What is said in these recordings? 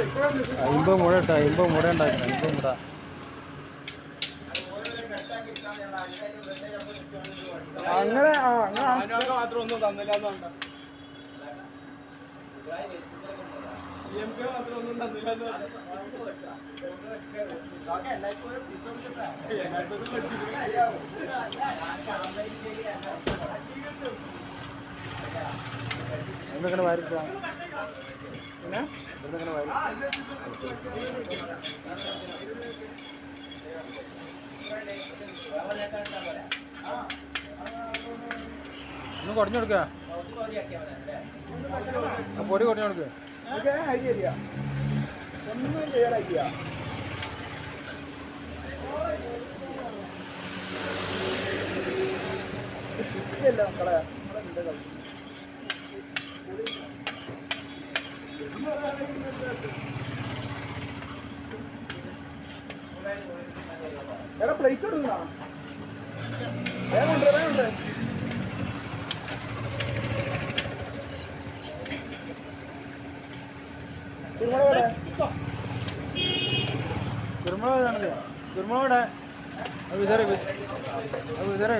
അമ്പത് മുട ഇട്ടോ അമ്പത് മുട ഉണ്ടാക്കണം അമ്പത് മുട അങ്ങനെ എന്തൊക്കെ മാത്രം ഒന്നും കുറഞ്ഞു കൊടുക്ക. ആ പൊടി കുറഞ്ഞു കൊടുക്ക. എനിക്ക് ഐഡിയ ഇല്ല. ഒന്നും ഐഡിയ ഇല്ല. മക്കളെ എടാ പ്ലേറ്റ് എടുക്കണ വേഗം ഉണ്ട് വേഗം ഉണ്ട് തിരുമല കുരുമുളക് ആണല്ലേ കുരുമുളക് അത് വിതറേ അത് വിതറേ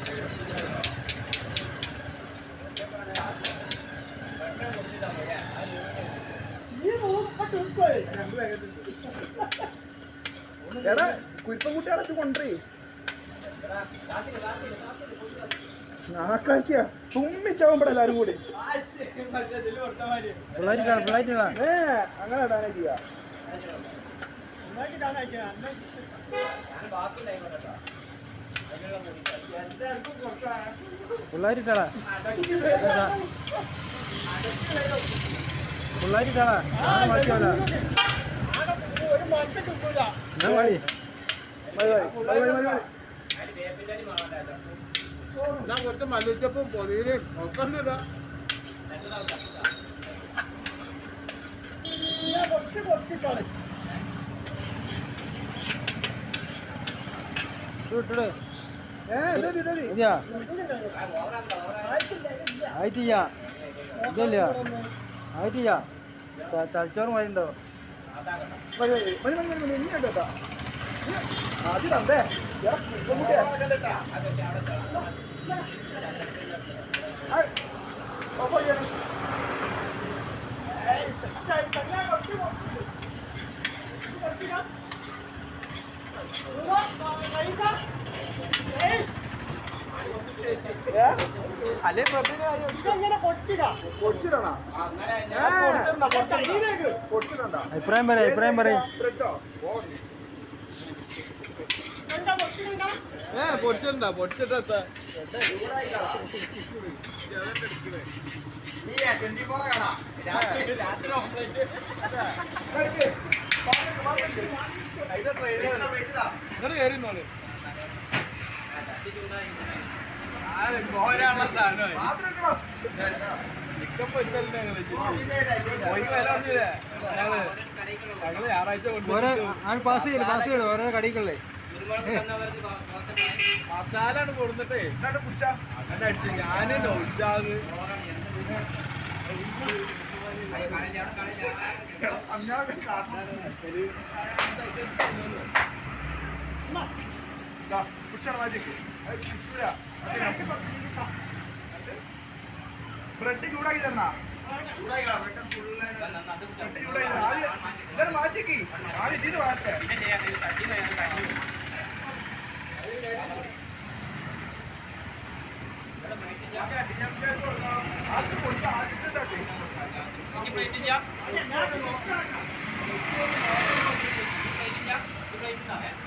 എടാ കുരിപ്പം കുട്ടികളൊക്കെ കൊണ്ടുപോയി നാക്കാഴ്ചയാ തുമ്മിച്ചാവുമ്പോടെ എല്ലാരും കൂടി. പിള്ളേർ പിള്ളേർ ഏ അങ്ങനെ ഇടാനാ ചെയ്യാ. പിള്ളേരിട്ടാളാ കുറച്ച് മല്ലിച്ചപ്പും പൊതിയിലും ഒക്കെ ഉണ്ട് ഇതാ. ഇട്ടിട്? ഏ ഇതതി ഇതതി മതിയാ? ആയിട്ടില്ല. ഇതല്ല? ആയിട്ടില്ല ത- തലച്ചോറ് മതി ഉണ്ടോ മതി മതി മതി മതി മതി മതി ഇനി കേട്ടോ ആദ്യം തന്നേ എടാ അല്ലേ. അഭിപ്രായം പറ അഭിപ്രായം പറയും. ബ്രെഡോ? ഏ പൊടിച്ചിട്ടുണ്ടാ പൊടിച്ചിട്ടാ. ഇങ്ങോട്ട് കയറിന്നോൾ ഒരാളെ പാസ് ചെയ്യൽ പാസ് ചെയ്യൽ ഓരോ കടികളെ മസാലാണ് കൊടുത്തിട്ടേ. അടിച്ചു. ഞാൻ അങ്ങനെ ബ്രെഡ് ചൂടാക്കി ഇതാണ് മാറ്റിക്ക്. ആദ്യം ഇതിന് മാറ്റേ.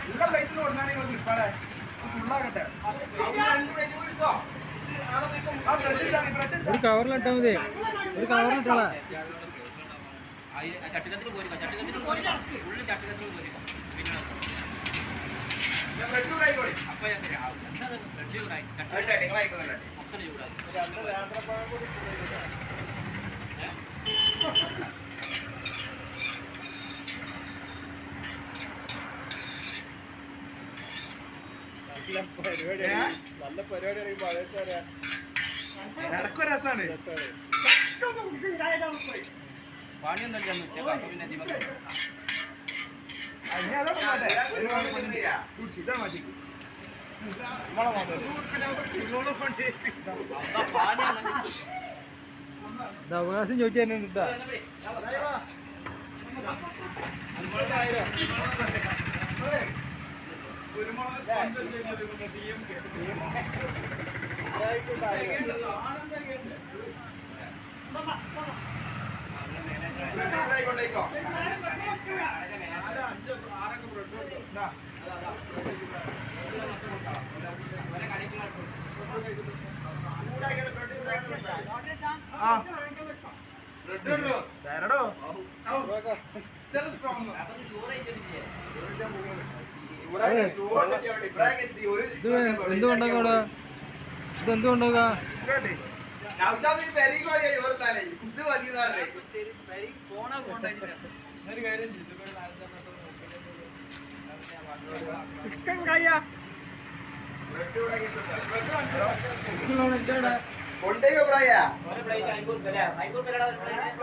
ഉള്ള പ്ലേറ്റിൽ കൊടുക്കാൻ നിങ്ങൾ നിൽക്കാതെ ഒരു കവറിലിട്ടാ മതി ഇട്ടാ ഒരു കവറിലിട്ടോളാ ചട്ടിക്കത്തിൽ പോരിക്കാം ചട്ടിക്കത്തിൽ പോരിക്കാം ഉള്ളിൽ ചട്ടിക്കത്തിൽ പോരിക്കാം പിന്നെ ബ്രെഡ് ചൂടായിക്കോളി അപ്പൊ ഞാൻ തരാം എന്താ ബ്രെഡ് ചൂടായി നിങ്ങളായിക്കോളെ മൊത്തം ചൂടായി ഇടക്കൊരു രസാണ്. പണിയൊന്നും ഇല്ല. ഉച്ചയ്ക്ക് തരടോ ഇത് എന്തുകൊണ്ടാക്കാം അവിടെ ഇത് എന്തുകൊണ്ടാക്കാം ഇത് എന്തുകൊണ്ടാ ചിക്കൻ കയ്യ കൊണ്ടേക്കോ പ്രായ